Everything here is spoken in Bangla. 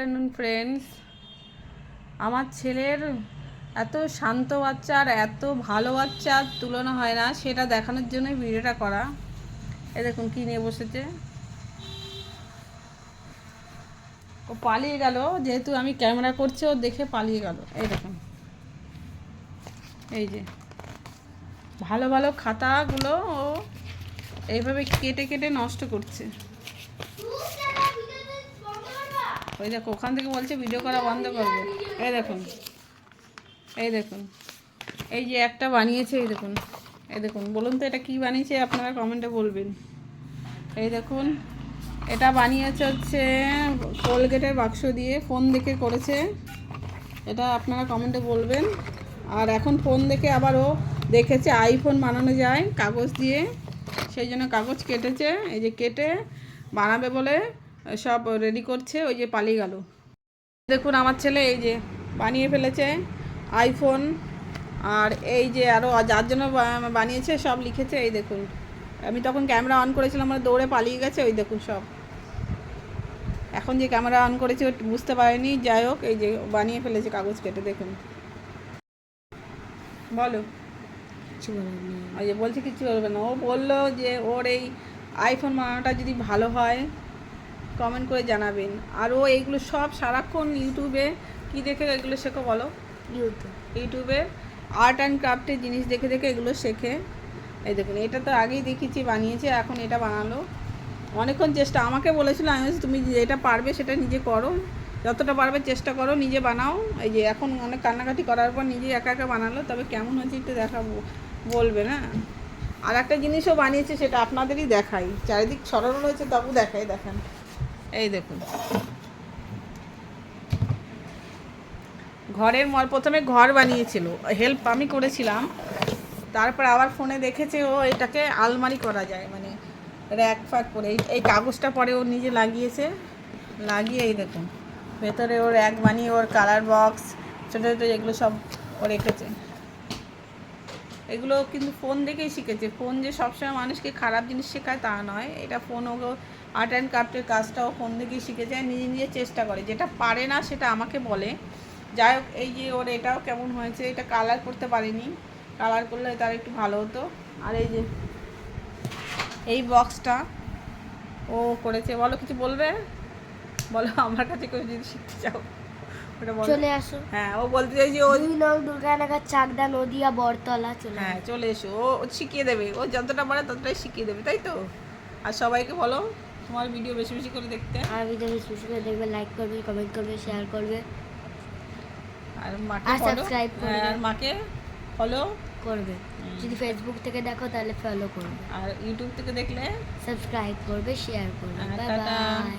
আফটারনুন ফ্রেন্ডস আমার ছেলের এত শান্ত বাচ্চা আর এত ভালো বাচ্চার তুলনা হয় না, সেটা দেখানোর জন্যই ভিডিওটা করা। এ দেখুন কী নিয়ে বসেছে। ও পালিয়ে গেল, যেহেতু আমি ক্যামেরা করছি, ও দেখে পালিয়ে গেল। এই দেখুন। এই যে। ভালো ভালো খাতাগুলো ও এইভাবে কেটে কেটে নষ্ট করছে। ওই দেখো, ওখান থেকে বলছে ভিডিও করা বন্ধ করবে। এই দেখুন এই দেখুন, এই যে একটা বানিয়েছে, এই দেখুন এই দেখুন। বলুন তো এটা কি বানিয়েছে, আপনারা কমেন্টে বলবেন। এই দেখুন, এটা বানিয়েছে হচ্ছে কোলগেটের বাক্স দিয়ে ফোন দেখে করেছে। এটা আপনারা কমেন্টে বলবেন। আর এখন ফোন দেখে আবারও দেখেছে আইফোন বানানো যায় কাগজ দিয়ে। সেই জন্য কাগজ কেটেছে, এই যে কেটে বানাবে বলে সব রেডি করছে ওই যে পালিয়ে গেল। দেখুন আমার ছেলে এই যে বানিয়ে ফেলেছে আইফোন আর এই যে আরও যার জন্য বানিয়েছে সব লিখেছে এই দেখুন। আমি তখন ক্যামেরা অন করেছিলাম আমার দৌড়ে পালিয়ে গেছে ওই দেখুন সব। এখন যে ক্যামেরা অন করেছে ও বুঝতে পারেনি যাই হোক এই যে বানিয়ে ফেলেছে কাগজ কেটে দেখুন। বলো। ওই যে বলছে কিছু বলবে না। ও বলল যে ওর এই আইফোন বানানোটা যদি ভালো হয় কমেন্ট করে জানাবেন। আর ও এইগুলো সব সারাক্ষণ ইউটিউবে কি দেখে এগুলো শেখো বলো? ইউটিউব ইউটিউবে আর্ট অ্যান্ড ক্রাফটের জিনিস দেখে দেখে এগুলো শেখে। এই দেখুন এটা তো আগেই দেখেছি বানিয়েছে এখন এটা বানালো। অনেকক্ষণ চেষ্টা আমাকে বলেছিল আমি বলছি, তুমি যেটা পারবে সেটা নিজে করো। যতটা পারবে চেষ্টা করো নিজে বানাও। এই যে এখন অনেক কান্নাকাটি করার পর নিজে একা একা বানালো তবে কেমন হয়েছে একটু দেখাবো বলবে না। আর একটা জিনিসও বানিয়েছে সেটা আপনাদেরই দেখাই। চারিদিক সরল হয়েছে তবু দেখাই দেখান। এই দেখুন। ঘরের মল, প্রথমে ঘর বানিয়েছিল। হেল্প আমি করেছিলাম। তারপর আবার ফোনে দেখেছে, ও এটাকে আলমারি করা যায় মানে র্যাক ফ্যাক করে। এই- কাগজটা পরে ও নিজে লাগিয়েছে। লাগিয়ে এই দেখুন, ভেতরে ওর র্যাক বানিয়ে ওর কালার বক্স ছোটো ছোটো এগুলো সব ও রেখেছে। এগুলো কিন্তু ফোন দেখেই শিখেছে। ফোন যে সবসময় মানুষকে খারাপ জিনিস শেখায় তা নয়। এটা ফোন ও আর্ট অ্যান্ড ক্রাফটের কাজটাও ফোন দেখেই শিখেছে নিজে নিজে চেষ্টা করে। যেটা পারে না সেটা আমাকে বলে। যাই হোক, এই যে ওর এটাও কেমন হয়েছে, এটা কালার করতে পারিনি। কালার করলে তার একটু ভালো হতো। আর এই যে এই বক্সটা ও করেছে। বলো, কিছু বলবে? বলো, আমার কাছে কেউ যদি শিখতে চাও। চলে আসো। হ্যাঁ ও বলতে চাই যে ও দুই নং দুর্গানগর চাকদা নদিয়া বরতলা চলে হ্যাঁ চলে এসো। ও শিখিয়ে দেবে। ও যতটা পারে ততটাই শিখিয়ে দেবে তাই তো? আর সবাইকে বলো তোমার ভিডিও বেশি বেশি করে দেখতে। আর ভিডিও বেশি বেশি করে দেখবে লাইক করবে কমেন্ট করবে শেয়ার করবে। আর মাকে subscribe করবে। আর মাকে ফলো করবে। যদি ফেসবুক থেকে দেখো তাহলে ফলো করবে। আর ইউটিউব থেকে দেখলে? সাবস্ক্রাইব করবে শেয়ার করবে। হ্যাঁ, বাই বাই